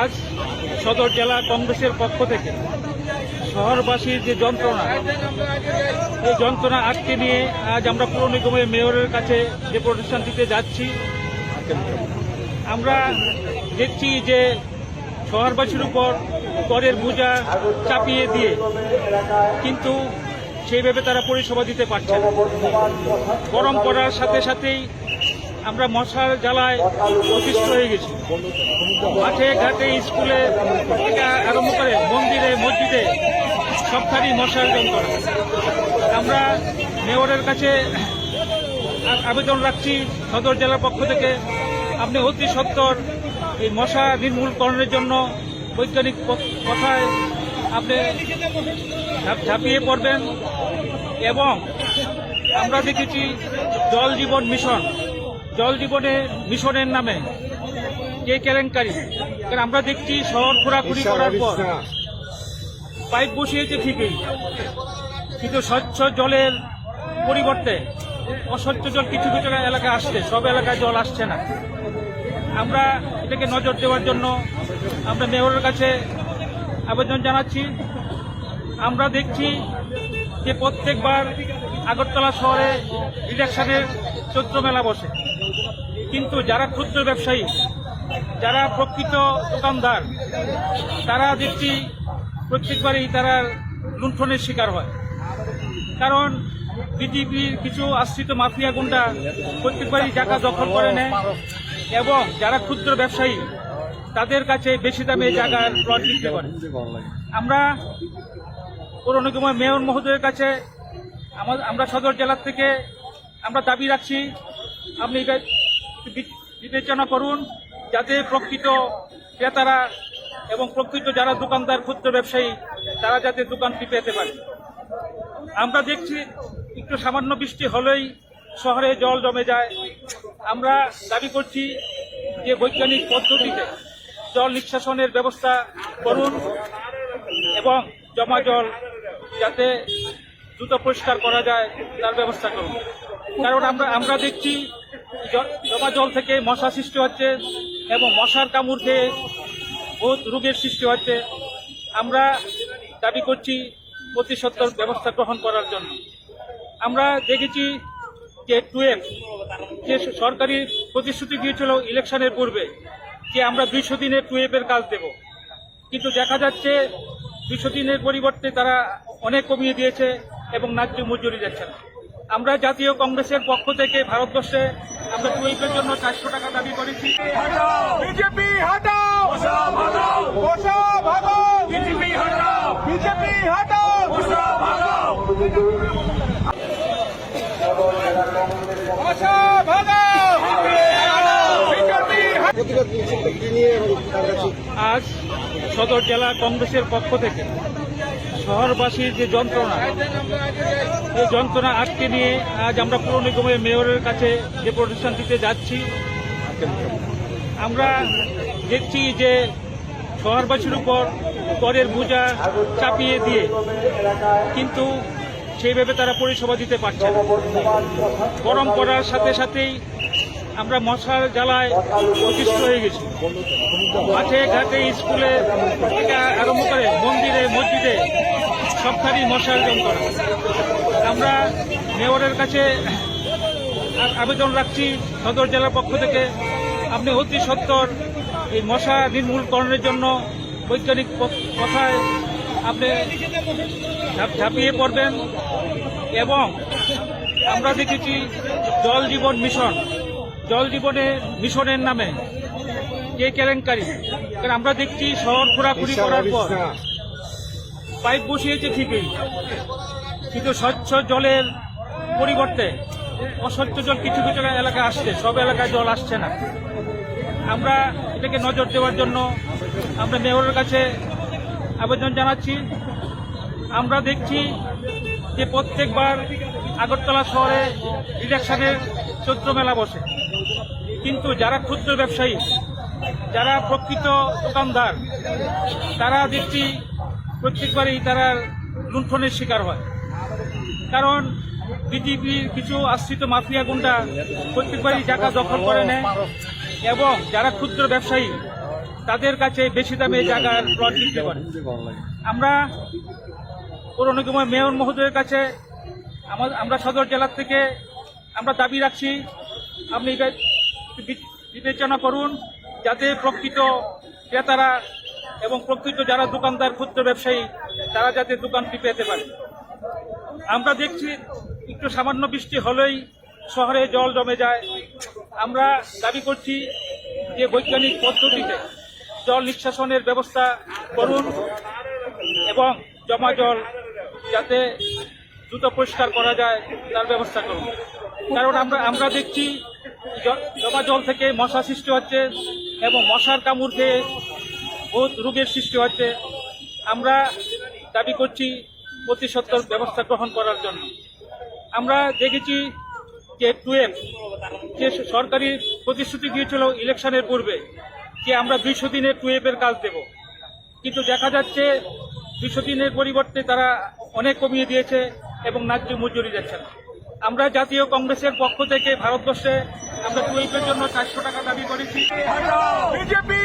আজ সদর জেলা কংগ্রেসের পক্ষ থেকে শহরবাসীর যে যন্ত্রণা, এই যন্ত্রণা আটকে নিয়ে আজ আমরা পুর নিগমের মেয়রের কাছে যে প্রতিষ্ঠান দিতে যাচ্ছি, আমরা দেখছি যে শহরবাসীর উপর করের বোঝা চাপিয়ে দিয়ে কিন্তু সেইভাবে তারা পরিষেবা দিতে পারছে না। গরম সাথে সাথেই আমরা মশার জ্বালায় অতিষ্ঠ হয়ে গেছি। মাঠে, ঘাটে, স্কুলে আরম্ভ করে মন্দিরে, মসজিদে সবখানি মশার যন্ত্রণা। আমরা মেয়রের কাছে আবেদন রাখছি, সদর জেলার পক্ষ থেকে। আপনি অতি সত্তর এই মশা নির্মূলকরণের জন্য বৈজ্ঞানিক কথায় আপনি ঝাঁপ- ঝাঁপিয়ে পড়বেন এবং আমরা দেখেছি জল জীবন মিশন জল জীবনে মিশনের নামে যে কেলেঙ্কারি? কারণ আমরা দেখছি শহর ঘোরাঘুরি করার পর পাইপ বসিয়েছে ঠিকই কিন্তু স্বচ্ছ জলের পরিবর্তে অস্বচ্ছ জল কিছু কিছু এলাকায় আসছে সব এলাকায় জল আসছে না। আমরা এটাকে নজর দেওয়ার জন্য আমরা মেয়রের কাছে আবেদন জানাচ্ছি। আমরা দেখছি যে প্রত্যেকবার আগরতলা শহরে ইলেকশনের চৈত্র মেলা বসে। কিন্তু যারা ক্ষুদ্র ব্যবসায়ী, যারা প্রকৃত দোকানদার, তারা দেখছি প্রত্যেকবারই তারা লুণ্ঠনের শিকার হয়। কারণ বিজেপির কিছু আশ্রিত মাফিয়া গুন্ডা প্রত্যেকবারই জায়গা দখল করে নেয় এবং যারা ক্ষুদ্র ব্যবসায়ী, তাদের কাছে বেশি দামে জায়গার প্লট বিক্রি করে। আমরা পৌর নিগমের মেয়র মহোদয়ের কাছে, আমা- আমরা সদর জেলার থেকে আমরা দাবি রাখছি, আপনি বিবেচনা করুন যাতে প্রকৃত ক্রেতারা এবং প্রকৃত যারা দোকানদার, ক্ষুদ্র ব্যবসায়ী, তারা যাতে দোকানটি পেতে পারে। আমরা দেখছি একটু সামান্য বৃষ্টি হলেই শহরে জল জমে যায়। আমরা দাবি করছি যে বৈজ্ঞানিক পদ্ধতিতে জল নিষ্কাশনের ব্যবস্থা করুন এবং জমা জল যাতে দ্রুত পরিষ্কার করা যায়, তার ব্যবস্থা করুন। কারণ আমরা আমরা দেখছি জমা জল থেকে মশা সৃষ্টি হচ্ছে এবং মশার কামড় খেয়ে বহুত রোগের সৃষ্টি হচ্ছে। আমরা দাবি করছি অতি ব্যবস্থা গ্রহণ করার জন্য। আমরা দেখেছি যে টুয়েলভ, যে সরকারি প্রতিশ্রুতি দিয়েছিল ইলেকশনের পূর্বে যে আমরা দুইশো দিনের টুয়েলভের কাজ দেব। কিন্তু দেখা যাচ্ছে দুশো দিনের পরিবর্তে তারা অনেক কমিয়ে দিয়েছে এবং ন্যায্য মজুরি যাচ্ছে না। আমরা জাতীয় কংগ্রেসের পক্ষ থেকে ভারতবর্ষে আমরা টুয়েলভের জন্য চারশো টাকা দাবি করেছি। বিজেপি হটাও! বিজেপি হটাও! হটাও! আজ সদর জেলা কংগ্রেসের পক্ষ থেকে শহরবাসীর যে যন্ত্রণা এই যন্ত্রণা আটকে নিয়ে আজ আমরা পুর নিগমের মেয়রের কাছে যে প্রতিষ্ঠান দিতে যাচ্ছি, আমরা দেখছি যে শহরবাসীর উপর করের বোঝা চাপিয়ে দিয়ে কিন্তু সেইভাবে তারা পরিষেবা দিতে পারছে পড়ার সাথে সাথেই আমরা মশার জ্বালায় অতিষ্ঠ হয়ে গেছি। মাঠে, ঘাটে, স্কুলে আরম্ভ করে মন্দিরে, মসজিদে সবখানি মশার যন্ত্রণা আমরা মেয়রের কাছে আবেদন রাখছি সদর জেলার পক্ষ থেকে। আপনি অতি সত্তর এই মশা নির্মূলকরণের জন্য বৈজ্ঞানিক কথায় আপনি ঝাঁপ- ঝাঁপিয়ে পড়বেন এবং আমরা দেখেছি জল জীবন মিশন। জল জীবনে মিশনের নামে যে কেলেঙ্কারি? কারণ আমরা দেখছি শহর ঘোরাঘুরি করার পর পাইপ বসিয়েছে ঠিকই। কিন্তু স্বচ্ছ জলের পরিবর্তে অস্বচ্ছ জল কিছু কিছু এলাকায় আসছে, সব এলাকায় জল আসছে না। আমরা এটাকে নজর দেওয়ার জন্য আমরা মেয়রের কাছে আবেদন জানাচ্ছি। আমরা দেখছি যে প্রত্যেকবার আগরতলা শহরে ইলেকশনের চৈত্র মেলা বসে। কিন্তু যারা ক্ষুদ্র ব্যবসায়ী, যারা প্রকৃত দোকানদার, তারা দেখছি প্রত্যেকবারই তারা লুণ্ঠনের শিকার হয়। কারণ বিজেপির কিছু আশ্রিত মাফিয়া গুন্ডা প্রত্যেকবারই জায়গা দখল করে নেয় এবং যারা ক্ষুদ্র ব্যবসায়ী, তাদের কাছে বেশি দামে জায়গার প্লট বিক্রি করে। আমরা পৌর নিগমের মেয়র মহোদয়ের কাছে আমা- আমরা সদর জেলার থেকে আমরা দাবি রাখছি, আপনি বিবেচনা করুন, যাতে প্রকৃত ক্রেতারা এবং প্রকৃত যারা দোকানদার, ক্ষুদ্র ব্যবসায়ী, তারা যাতে দোকানটি পেতে পারে। আমরা দেখছি একটু সামান্য বৃষ্টি হলেই শহরে জল জমে যায়। আমরা দাবি করছি যে বৈজ্ঞানিক পদ্ধতিতে জল নিষ্কাশনের ব্যবস্থা করুন এবং জমা জল যাতে দ্রুত পরিষ্কার করা যায়, তার ব্যবস্থা করুন। কারণ আমরা আমরা দেখছি জমা জল থেকে মশা সৃষ্টি হচ্ছে এবং মশার কামড় খেয়ে বহুত রোগের সৃষ্টি হচ্ছে আমরা দাবি করছি অতি ব্যবস্থা গ্রহণ করার জন্য। আমরা দেখেছি যে টুয়েলভ, যে সরকারি প্রতিশ্রুতি দিয়েছিল ইলেকশনের পূর্বে যে আমরা দুইশো দিনের টুয়েলভের কাজ দেব। কিন্তু দেখা যাচ্ছে দুশো দিনের পরিবর্তে তারা অনেক কমিয়ে দিয়েছে এবং ন্যায্য মজুরি যাচ্ছে না। আমরা জাতীয় কংগ্রেসের পক্ষ থেকে ভারতবর্ষে আমরা টুয়েলভের জন্য চারশো টাকা দাবি করেছি। বিজেপি